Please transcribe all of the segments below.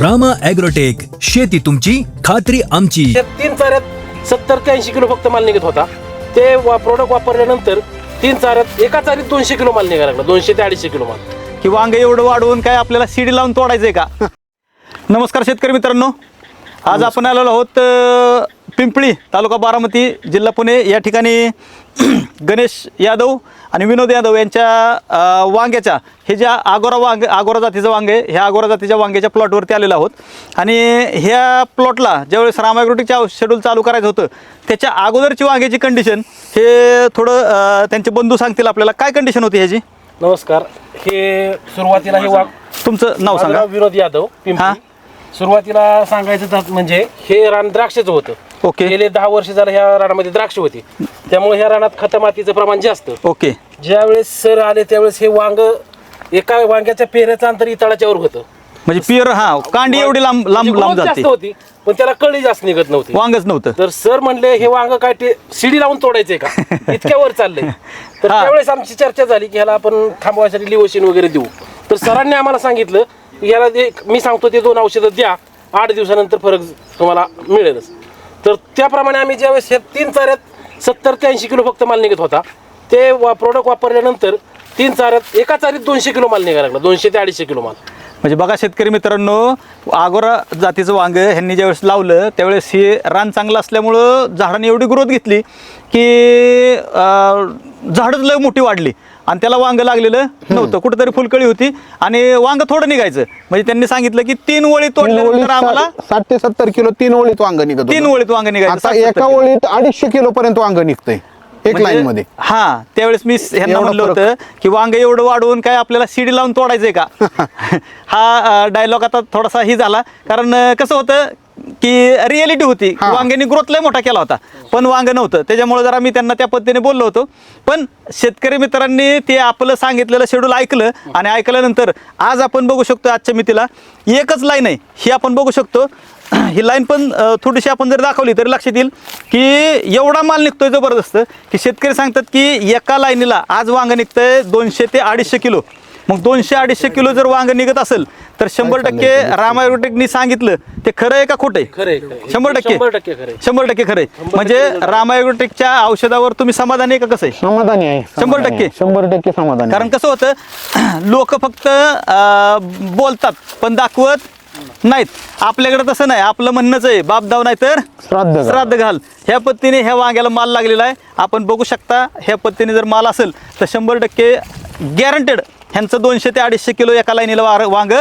Rama agrotech शेती तुमची खात्री आमची. त्या तीन चाऱ्यात सत्तर ते ऐंशी किलो फक्त माल निघत होता. ते प्रोडक्ट वापरल्यानंतर तीन चाऱ्यात एका चारीत दोनशे किलो माल निघायला लागला. दोनशे ते अडीचशे किलो माल. की वांगे एवढं वाढवून काय आपल्याला शिडी लावून तोडायचंय का? नमस्कार शेतकरी मित्रांनो. आज आपण आलेलो आहोत अ, पिंपळी तालुका बारामती जिल्हा पुणे. या ठिकाणी गणेश यादव आणि विनोद यादव यांच्या वांग्याच्या हे ज्या आगोरा वांगे आगोरा जातीचं वांगे ह्या आगोरा जातीच्या वांग्याच्या प्लॉटवरती आलेलो आहोत. आणि ह्या प्लॉटला ज्यावेळेस रामायग्रोटिकच्या शेड्यूल चालू करायचं होतं त्याच्या अगोदरची वांग्याची कंडिशन हे थोडं त्यांचे बंधू सांगतील आपल्याला. काय कंडिशन होती ह्याची? नमस्कार. हे सुरुवातीला हे वाघ तुमचं नाव सांगा. विनोद यादव हा. सुरुवातीला सांगायचं म्हणजे हे रान द्राक्षाचं होतं. ओके. गेले दहा वर्ष झालं ह्या रानामध्ये द्राक्ष होती. त्यामुळे ह्या रानात खतमातीचं प्रमाण जास्त. ओके. ज्यावेळेस सर आले त्यावेळेस हे वांग एका वांग्याच्या पेऱ्याचं अंतर इतळाच्या वर होतं. म्हणजे पियर हा कांडी एवढी लांब लांब म्हणजे लांब growth जाते. जास्त होती पण त्याला कळी जास्त निघत नव्हती. वांगच नव्हतं. तर सर म्हणले हे वांग काय ते शिडी लावून तोडायचंय का? इतक्या वर चाललंय. तर हा. त्यावेळेस आमची चर्चा झाली की ह्याला आपण थांबवायसाठी लिवोशिन वगैरे देऊ. तर सरांनी आम्हाला सांगितलं की ह्याला जे मी सांगतो ते दोन औषधं द्या. आठ दिवसानंतर फरक तुम्हाला मिळेलच. तर त्याप्रमाणे आम्ही ज्यावेळेस हे तीन चाऱ्यात सत्तर ते ऐंशी किलो फक्त माल निघत होता ते वा प्रोडक्ट वापरल्यानंतर तीन चाऱ्यात एका चारीत दोनशे किलो माल निघायला लागला दोनशे ते अडीचशे किलो माल. म्हणजे बघा शेतकरी मित्रांनो आगोरा जातीचं वांग ह्यांनी ज्यावेळेस लावलं त्यावेळेस हे रान चांगलं असल्यामुळं झाडाने एवढी ग्रोथ घेतली की झाडच लय मोठी वाढली. आणि त्याला वांग लागलेलं नव्हतं. कुठेतरी फुलकळी होती आणि वांग थोडं निघायचं. म्हणजे त्यांनी सांगितलं की तीन ओळी तोडल्यानंतर आम्हाला साठ ते सत्तर किलो तीन ओळीत वांग निघत तीन. ओळीत वांग निघायचं आता 60-70 एका. ओळीत अडीचशे किलो पर्यंत वांग निघतंय. एक म्हणजे- लाईन मध्ये. हा त्यावेळेस मी ह्यांना म्हणलं. होतं की वांग एवढं वाढवून काय आपल्याला शिडी लावून तोडायचंय का? हा डायलॉग आता थोडासा ही झाला. कारण कसं होतं की रिॲलिटी होती. की हा. वांग्याने ग्रोथ लय मोठा केला होता. पण वांग नव्हतं. त्याच्यामुळे जरा मी त्यांना त्या पद्धतीने बोललो होतो. पण शेतकरी मित्रांनी ते आपलं सांगितलेलं शेड्यूल ऐकलं आणि ऐकल्यानंतर आज आपण बघू शकतो आजच्या मितीला एकच लाईन आहे. ही आपण बघू शकतो. ही लाईन पण अ, थोडीशी आपण जर दाखवली तरी लक्षात येईल की एवढा माल निघतोय जबरदस्त की शेतकरी सांगतात की एका लाईनीला आज वांग निघतंय दोनशे ते अडीचशे किलो. मग दोनशे अडीचशे किलो जर वांग निघत असेल तर शंभर टक्के रामायोटेकनी सांगितलं ते खरं आहे का खोटं आहे. शंभर टक्के. शंभर टक्के खरं आहे. म्हणजे रामायोटेकच्या औषधावर तुम्ही समाधानी आहे का कसं आहे? समाधानी आहे शंभर समाधानी टक्के? आहे. शंभर टक्के समाधानी कारण. कसं होतं लोक फक्त अं, बोलतात पण दाखवत नाहीत. आपल्याकडे तसं नाही. आपलं म्हणणंच आहे बाप दाव नाही तर श्राद्ध घाल. श्राद्ध घाल. ह्या पद्धतीने ह्या वांग्याला माल लागलेला आहे. आपण बघू शकता ह्या पद्धतीने जर माल असेल तर शंभर टक्के गॅरंटेड ह्यांचं दोनशे ते अडीचशे किलो एका लाईनीला वार वांग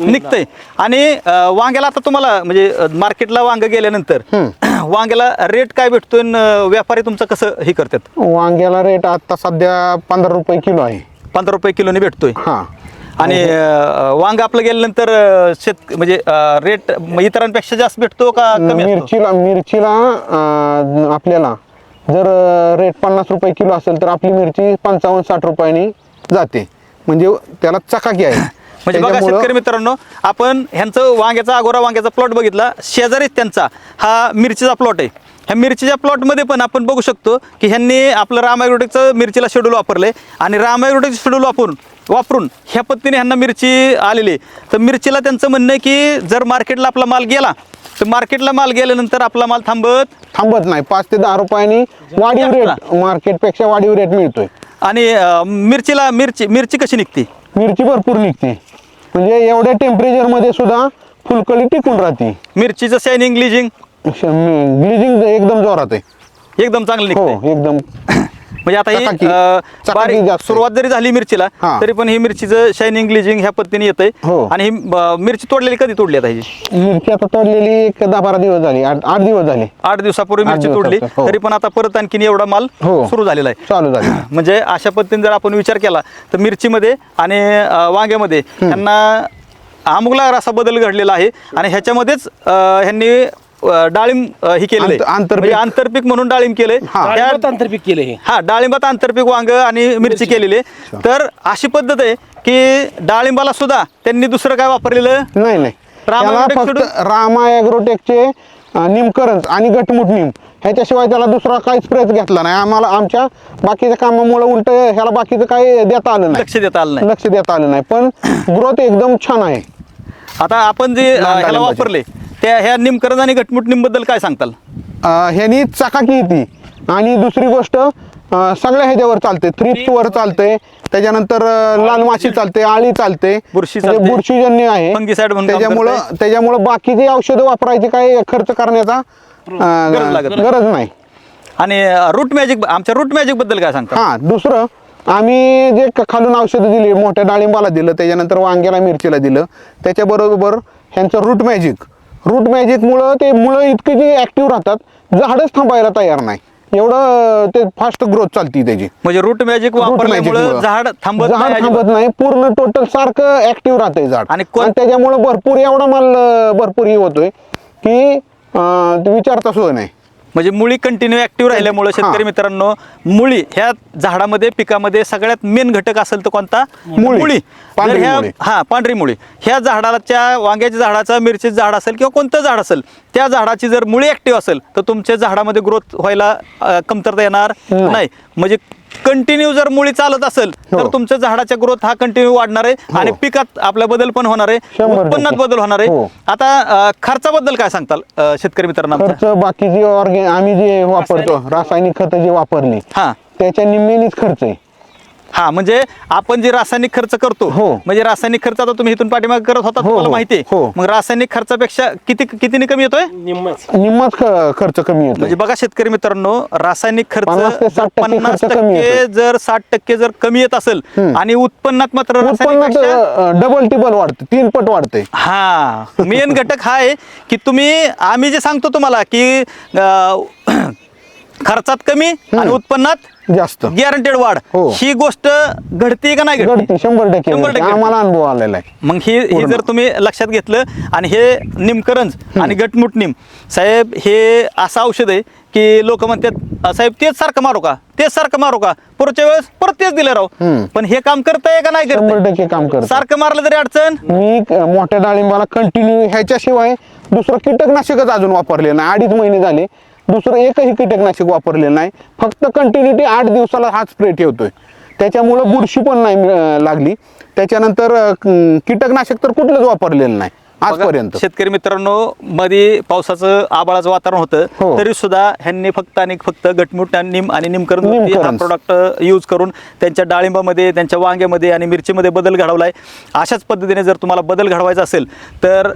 निघतंय. आणि वांग्याला आता तुम्हाला म्हणजे मार्केटला वांग गेल्यानंतर वांग्याला रेट काय भेटतोय व्यापारी तुमचं कसं हे करतात? वांग्याला रेट आता सध्या पंधरा रुपये किलो आहे. पंधरा रुपये किलोने भेटतोय. हा. आणि वांग आपलं गेल्यानंतर शेत म्हणजे रेट इतरांपेक्षा जास्त भेटतो का मिरचीला मिरचीला आपल्याला जर रेट पन्नास रुपये किलो असेल तर आपली मिरची पंचावन्न साठ रुपयांनी जाते. म्हणजे त्याला चकाकी आहे. म्हणजे बघा त्याच्यामुळं- शेतकरी मित्रांनो आपण ह्यांचं वांग्याचा अगोरा वांग्याचा प्लॉट बघितला. शेजारीच त्यांचा. हा मिरचीचा प्लॉट आहे. ह्या मिरचीच्या प्लॉटमध्ये पण आपण बघू शकतो की ह्यांनी आपलं रामायग्रोटिकचं मिरचीला शेड्यूल वापरलंय. आणि रामायग्रोटिकचं शेड्यूल वापरून वापरून ह्या पद्धतीने ह्यांना मिरची आलेली आहे. तर मिरचीला त्यांचं म्हणणं आहे की जर मार्केटला आपला माल गेला तर मार्केटला माल गेल्यानंतर आपला माल थांबत थांबत नाही. पाच ते दहा रुपयांनी वाढीव रेट मार्केटपेक्षा वाढीव रेट मिळतोय. आणि अं, मिरचीला मिरची मिरची कशी निघते? मिरची भरपूर निघते. म्हणजे एवढ्या टेम्परेचरमध्ये सुद्धा फुलकळी टिकून राहते. मिरचीचं शायनिंग ग्लिजिंग ग्लिजिंग एकदम जोरात आहे. एकदम चांगलं हो निघतंय एकदम. म्हणजे आता ही चकाकी- अं, चकाकी बारीक जास्त आहे. सुरुवात जरी झाली मिरचीला हा. तरी पण ही मिरचीचं शायनिंग ग्लिजिंग ह्या पद्धतीने येतंय हो. आणि ही अं, मिरची तोडलेली कधी तोडली आता ह्याची मिरची आता तोडलेली एक दहा बारा दिवस झाले आठ आठ दिवस झाले आठ दिवसापूर्वी आठ मिरची तोडली दिवसापूर्वी, हो. तरी पण आता परत आणखीन एवढा माल हो. सुरू झालेला आहे चालू झाले म्हणजे अशा पद्धतीने जर आपण विचार केला तर मिरचीमध्ये आणि अं, वांग्यामध्ये त्यांना आमुगला असा बदल घडलेला आहे आणि ह्याच्यामध्येच अं, ह्यांनी अं, डाळिंब अं, हे केलेलं आहे. आंतरपीक. म्हणजे आंतरपीक म्हणून डाळिंब केलंय. हा. डाळिंबात आंतरपीक केले हे. हा डाळिंबात आंतरपीक वांग आणि मिरची केलेली आहे. तर अशी पद्धत आहे की डाळिंबाला सुद्धा त्यांनी दुसरं काय वापरलेलं? नाही नाही. रामा त्याला ॲग्रोटेक फक्त सोडून- रामा ॲग्रोटेकचे अं, निमकरंज आणि गटमुट निम. ह्याच्याशिवाय त्याला दुसरा काहीच प्रयत्न घेतला नाही. आम्हाला आमच्या बाकीच्या कामामुळे उलट ह्याला बाकीचं काही देता आलं नाही. लक्ष देता आलं नाही. लक्ष देता आलं नाही. पण ग्रोथ एकदम छान आहे. आता आपण जे अं, लहान ह्याला डाळिंबाचे. वापरले त्या ह्या निमकरण आणि घटमुट निमबद्दल काय सांगताल? अ, ह्यानी चकाकी येते आणि दुसरी गोष्ट अ, सगळ्या ह्याच्यावर चालते थ्रिप्सवर चालते त्याच्यानंतर अ, लाल माशी चालते आळी चालते बुरशी म्हणजे चालते. बुरशीजन्य आहे. Fungicide म्हणून काम त्याच्यामुळं. त्याच्यामुळं बाकीची औषधं वापरायची काय खर्च करण्याचा अ, गरज लागत नाही. गरज नाही. आणि रूट मॅजिक आमच्या रूट मॅजिकबद्दल काय सांगता हा दुसरं आम्ही जे क- खालून औषधं दिली मोठ्या डाळिंबाला दिलं त्याच्यानंतर वांग्याला मिरचीला दिलं त्याच्याबरोबर ह्यांचं रूट मॅजिक रूट मॅजिकमुळं ते मुळं इतके जे ॲक्टिव्ह राहतात झाडच थांबायला तयार नाही एवढं ते फास्ट ग्रोथ चालती त्याची म्हणजे रूट मॅजिक वापरल्यामुळे. झाड थांबत झाड. थांबत नाही पूर्ण टोटल सारखं ऍक्टिव्ह राहतंय झाड आणि त्याच्यामुळे भरपूर एवढा माल भरपूर हे होतोय की विचारता सुद्धा नाही म्हणजे मुळी कंटिन्यू ऍक्टिव्ह राहिल्यामुळे शेतकरी मित्रांनो मुळी ह्या झाडामध्ये पिकामध्ये सगळ्यात मेन घटक असेल तर कोणता मुळी. ह्या. हा पांढरी मुळी ह्या झाडाच्या वांग्याच्या झाडाचं मिरचीचं झाड असेल किंवा कोणतं झाड असेल त्या झाडाची जर मुळी ऍक्टिव्ह असेल तर तुमच्या झाडामध्ये ग्रोथ व्हायला कमतरता येणार. नाही म्हणजे कंटिन्यू जर मुळी चालत असेल तर हो. तुमच्या झाडाच्या ग्रोथ हा कंटिन्यू वाढणार आहे आणि पिकात आपला बदल पण होणार आहे उत्पन्नात. बदल होणार आहे हो. आता खर्चाबद्दल काय सांगताल शेतकरी मित्रांना आमच्या? खर्च बाकीची ऑर्गॅ आम्ही जे वापरतो रासायनिक खतं जे वापरली हा त्याच्या निम्मेनीच खर्च आहे हा म्हणजे आपण जे रासायनिक खर्च करतो हो. म्हणजे रासायनिक खर्च आता तुम्ही इथून पाठीमागे करत होता हो, तुम्हाला हो, माहिती आहे. हो. मग रासायनिक खर्चापेक्षा किती कितीने कमी येतोय? निम्मच. निम्माच ख- खर्च कमी येतो म्हणजे बघा शेतकरी मित्रांनो रासायनिक खर्च 50 ते 60 टक्के पन्नास खर्च कमी टक्के येतो. जर साठ टक्के जर कमी येत असेल आणि उत्पन्नात मात्र डबल टिबल वाढतं तीन पट वाढते. हा मेन घटक हा आहे की तुम्ही आम्ही जे सांगतो तुम्हाला की अं, खर्चात कमी आणि उत्पन्नात जास्त. गॅरंटेड वाढ. हो. ही गोष्ट घडते का नाही घडते शंभर टक्के शंभर घडते. टक्के. आम्हाला अनुभव आलेला आहे. मग ही ही जर तुम्ही लक्षात घेतलं आणि हे निमकरंज आणि गटमुट निम साहेब हे असं औषध आहे की लोक म्हणतात "अ, साहेब तेच सारखं मारू का? तेच सारखं मारू का? पुढच्या वेळेस परत तेच दिलं राव. हम्म. पण हे काम करतंय का नाही शंभर करत टक्के काम करत सारखं मारलं तरी अडचण? मी क- मोठ्या डाळिंबाला कंटिन्यू ह्याच्याशिवाय दुसरं कीटकनाशकच अजून वापरलेलं नाही. अडीच महिने झाले. दुसरं एकही कीटकनाशक वापरलेलं नाही. फक्त कंटिन्युटी आठ दिवसाला हा स्प्रे ठेवतोय. त्याच्यामुळं बुरशी पण नाही लागली. त्याच्यानंतर कीटकनाशक तर कुठलंच वापरलेलं नाही आजपर्यंत. शेतकरी मित्रांनो मध्ये पावसाचं आबाळाचं वातावरण होतं. हो. तरी सुद्धा ह्यांनी फक्त आणि फक्त गटमुट आणि निम आणि निमकरण हा. प्रोडक्ट यूज करून त्यांच्या डाळिंबामध्ये त्यांच्या वांग्यामध्ये आणि मिरचीमध्ये बदल घडवलाय. अशाच पद्धतीने जर तुम्हाला बदल घडवायचा असेल तर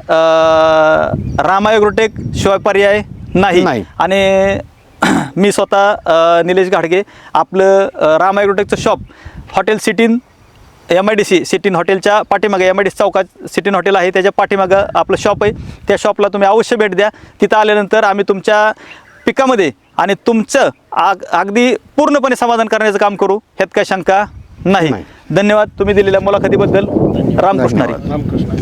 रामायोग्रोटेक शिवाय पर्याय. नाही. नाही. आणि मी स्वतः अ, निलेश घाडगे आपलं अ, Ram ॲग्रोटेकचं shop hotel citizen M I D C citizen हॉटेलच्या पाठीमागे एम आय डी चौकात सिटीन हॉटेल आहे त्याच्या पाठीमागं आपलं शॉप आहे. त्या शॉपला तुम्ही अवश्य भेट द्या. तिथं आल्यानंतर आम्ही तुमच्या पिकामध्ये आणि तुमचं आग अगदी पूर्णपणे समाधान करण्याचं काम करू. ह्यात काय शंका नाही. नाही. धन्यवाद तुम्ही दिलेल्या मुलाखतीबद्दल. रामकृष्ण हरी. रामकृष्ण